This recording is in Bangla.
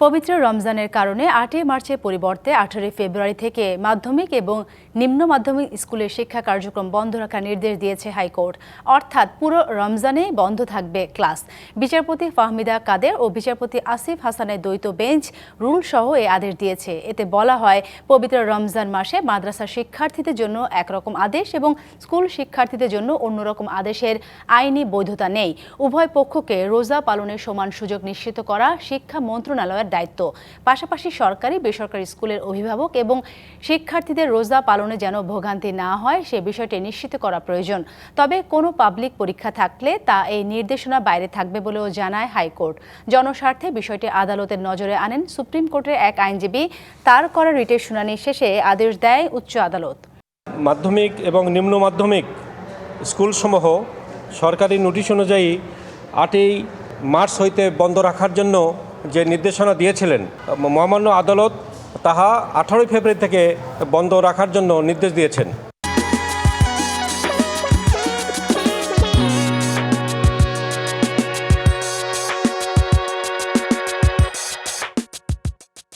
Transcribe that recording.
পবিত্র রমজানের কারণে আটই মার্চের পরিবর্তে আঠারোই ফেব্রুয়ারি থেকে মাধ্যমিক এবং নিম্ন মাধ্যমিক স্কুলের শিক্ষা কার্যক্রম বন্ধ রাখার নির্দেশ দিয়েছে হাইকোর্ট। অর্থাৎ পুরো রমজানে বন্ধ থাকবে ক্লাস। বিচারপতি ফাহমিদা কাদের ও বিচারপতি আসিফ হাসানের দ্বৈত বেঞ্চ রুল সহ এই আদেশ দিয়েছে। এতে বলা হয়, পবিত্র রমজান মাসে মাদ্রাসা শিক্ষার্থীদের জন্য একরকম আদেশ এবং স্কুল শিক্ষার্থীদের জন্য অন্যরকম আদেশের আইনি বৈধতা নেই। উভয় পক্ষকে রোজা পালনের সমান সুযোগ নিশ্চিত করা শিক্ষা মন্ত্রণালয়ের দায়িত্ব। পাশাপাশি সরকারি, বেসরকারি স্কুলের অভিভাবক এবং শিক্ষার্থীদের রোজা পালনে যেন ভোগান্তি না হয়, সে বিষয়টি নিশ্চিত করা প্রয়োজন। তবে কোনো পাবলিক পরীক্ষা থাকলে তা এই নির্দেশনা বাইরে থাকবে বলেও জানায় হাইকোর্ট। জনস্বার্থে বিষয়টি আদালতের নজরে আনেন সুপ্রিম কোর্টের এক আইনজীবী। তার করা রিটের শুনানি শেষে আদেশ দেয় উচ্চ আদালত। মাধ্যমিক এবং নিম্ন মাধ্যমিক স্কুলসমূহ সরকারি নোটিশ অনুযায়ী আটই মার্চ হইতে বন্ধ রাখার জন্য যে নির্দেশনা দিয়েছিলেন মহামান্য আদালত তাহা আঠারোই ফেব্রুয়ারি থেকে বন্ধ রাখার জন্য নির্দেশ দিয়েছেন।